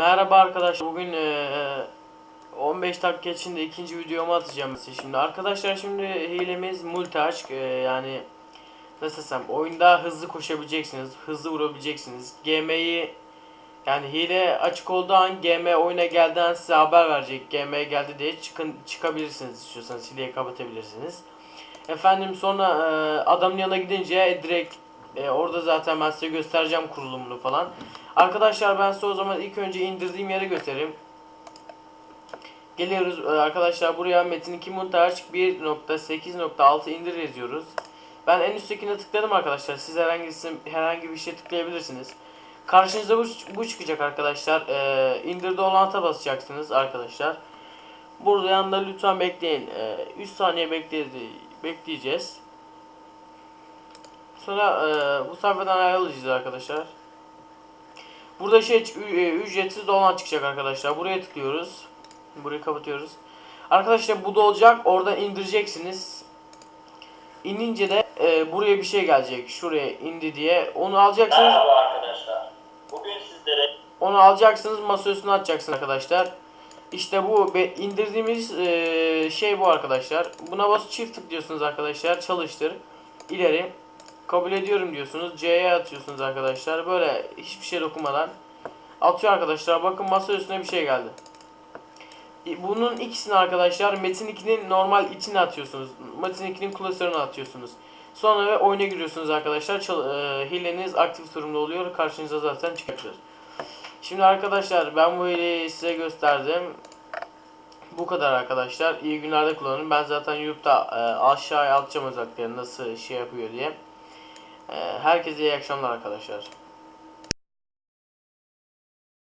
Merhaba arkadaşlar. Bugün eee, 15 dakika içinde ikinci videomu atacağım size şimdi. Arkadaşlar şimdi hilemiz multi aşk eee, yani nasıl desem oyunda hızlı koşabileceksiniz, hızlı vurabileceksiniz. GM'yi yani hile açık olduğu an GM oyuna geldiği an size haber verecek. GM geldi diye çıkın çıkabilirsiniz istiyorsanız hileyi kapatabilirsiniz. Efendim sonra eee, adamın yanına gidince direkt e, orada zaten ben size göstereceğim kurulumunu falan. Arkadaşlar ben size o zaman ilk önce indirdiğim yeri göstereyim. Geliyoruz e, arkadaşlar buraya Metin 2 montaj 1.8.6 indir yazıyoruz. Ben en üsttekine tıkladım arkadaşlar. Siz herhangi herhangi bir şey tıklayabilirsiniz. Karşınıza bu, bu çıkacak arkadaşlar. E, indirde olan basacaksınız arkadaşlar. Burada yanında lütfen bekleyin. E, 3 saniye bekledi, bekleyeceğiz. Sonra e, bu sayfadan ayrılacağız arkadaşlar. Burada şey e, ücretsiz dolan çıkacak arkadaşlar. Buraya tıklıyoruz. Burayı kapatıyoruz. Arkadaşlar bu da olacak. Oradan indireceksiniz. İnince de e, buraya bir şey gelecek. Şuraya indi diye. Onu alacaksınız. Merhaba arkadaşlar. Bugün sizlere Onu alacaksınız. Masa üstüne atacaksınız arkadaşlar. İşte bu indirdiğimiz e, şey bu arkadaşlar. Buna bas çift tıklıyorsunuz arkadaşlar. Çalıştır. İleri. Kabul ediyorum diyorsunuz. C'ye atıyorsunuz arkadaşlar. Böyle hiçbir şey dokunmadan atıyor arkadaşlar. Bakın masa üstüne bir şey geldi. E, Bunun ikisini arkadaşlar Metin 2'nin normal içine atıyorsunuz. Metin 2'nin klasörüne atıyorsunuz. Sonra ve oyuna giriyorsunuz arkadaşlar. Çal- e, hileniz aktif durumda oluyor. Karşınıza zaten çıkacak. Şimdi arkadaşlar ben bu hileyi size gösterdim. Bu kadar arkadaşlar. İyi günlerde kullanın. Ben zaten YouTube'da e, aşağıya atacağım özelliklerini nasıl şey yapıyor diye. E, herkese iyi akşamlar arkadaşlar.